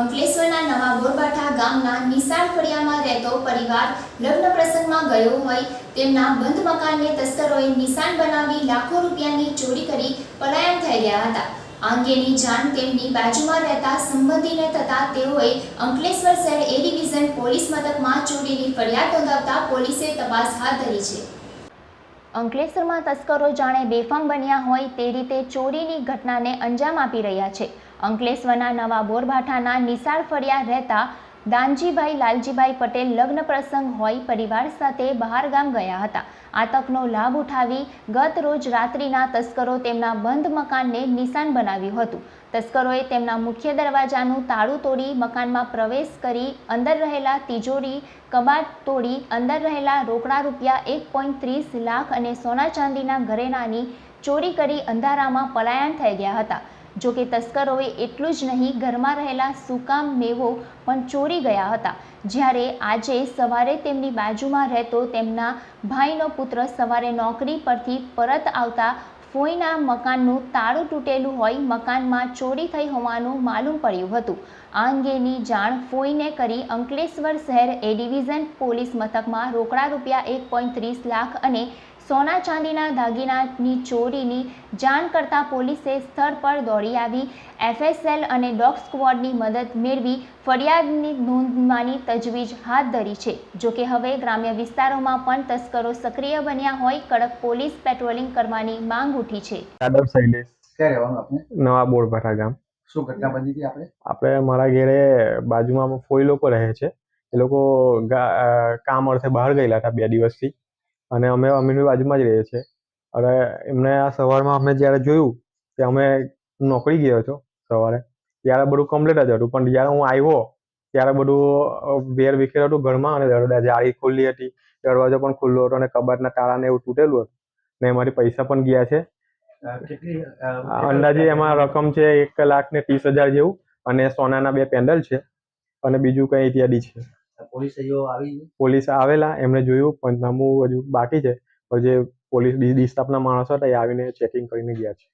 અંકલેશ્વરના નવા બોરબાઠા ગામના નિશાળ ફળિયામાં રહેતો પરિવાર લગ્ન પ્રસંગમાં ગયો હોય તેમના બંધ મકાનને તસ્કરોએ નિશાન બનાવી લાખો રૂપિયાની ચોરી કરી પલાયન થઈ ગયા હતા. આ અંગેની જાણ તેમની બાજુમાં રહેતા સંબંધીને થતા તેઓએ અંકલેશ્વર શહેર એ ડિવિઝન પોલીસ મથકમાં ચોરીની ફરિયાદ નોંધાવતા પોલીસે તપાસ હાથ ધરી છે. અંકલેશ્વરમાં તસ્કરો જાણે બેફામ બન્યા હોય તે રીતે ચોરીની ઘટનાને અંજામ આપી રહ્યા છે. અંકલેશ્વરના નવા બોરભાઠાના નિશાળ ફળિયા રહેતા દાનજીભાઈ લાલજીભાઈ પટેલ લગ્ન પ્રસંગ હોય પરિવાર સાથે બહાર ગામ ગયા હતા. આ તકનો લાભ ઉઠાવી ગત રોજ રાત્રિના તસ્કરો તેમના બંધ મકાનને નિશાન બનાવ્યું હતું. તસ્કરોએ તેમના મુખ્ય દરવાજાનું તાળું તોડી મકાનમાં પ્રવેશ કરી અંદર રહેલા તિજોરી, કબાટ તોડી અંદર રહેલા રોકડા રૂપિયા એક ત્રીસ લાખ અને સોના ચાંદીના ઘરેણાની ચોરી કરી અંધારામાં પલાયન થઈ ગયા હતા. જો કે તસ્કરોએ એટલું જ નહીં, ઘરમાં રહેલા સુકામ મેવો પણ ચોરી ગયા હતા. જ્યારે આજે સવારે તેમની બાજુમાં રહેતો તેમના ભાઈનો પુત્ર સવારે નોકરી પરથી પરત આવતા ફોઈના મકાનનું તાળું તૂટેલું હોય, મકાનમાં ચોરી થઈ હોવાનું માલુમ પડ્યું હતું. આ અંગેની જાણ ફોઈને કરી અંકલેશ્વર શહેર એ ડિવિઝન પોલીસ મથકમાં રોકડા રૂપિયા એક લાખ અને સોના ચાંદીના દાગીનાની ચોરીની જાણ કરતા પોલીસે સ્થળ પર દોડી આવી. એફએસએલ અને ડોગ સ્ક્વોડની મદદ મેળવી ફરિયાદની નોંધવાની તજવીજ હાથ ધરી છે. જોકે હવે ગ્રામ્ય વિસ્તારોમાં પણ તસ્કરો સક્રિય બન્યા હોય કડક પોલીસ પેટ્રોલિંગ કરવાની માંગ ઉઠી છે. યાદવ શૈલેષ. ક્યાં રહેવાનું આપણે નવા ગામ. શું ઘટના બની હતી આપણે? આપણે મારા ઘેરે બાજુમાં ફોઈ લોકો રહે છે. એ લોકો ગા- અ, કામ અર્થે બહાર ગયેલા હતા બે દિવસથી. અને અમે અમીની બાજુમાં જ રહીએ છીએ. અને એમને આ સવારમાં અમે જ્યારે જોયું કે અમે નોકરી ગયો હતો સવારે. ત્યારે બધું કમ્પ્લીટ જ હતું. પણ જ્યારે હું આવ્યો ત્યારે બધું વેર વિખેર હતું ઘરમાં અને દરવાજા જાળી ખુલ્લી હતી. દરવાજો પણ ખુલ્લો હતો અને કબાટના તાળાને એવું તૂટેલું હતું. ને એમાંથી પૈસા પણ ગયા છે. અંદાજે એમાં રકમ છે એક લાખ ને ત્રીસ હજાર જેવું. અને સોનાના બે પેન્ડલ છે. અને બીજું કંઈ ઇત્યાદિ છે. પોલીસ આવી પોલીસ આવેલા, એમણે જોયું, પંચનામું હજુ બાકી છે. જે પોલીસ ડી ડી સ્ટાફના માણસો હતા એ આવીને ચેકિંગ કરીને ગયા છે.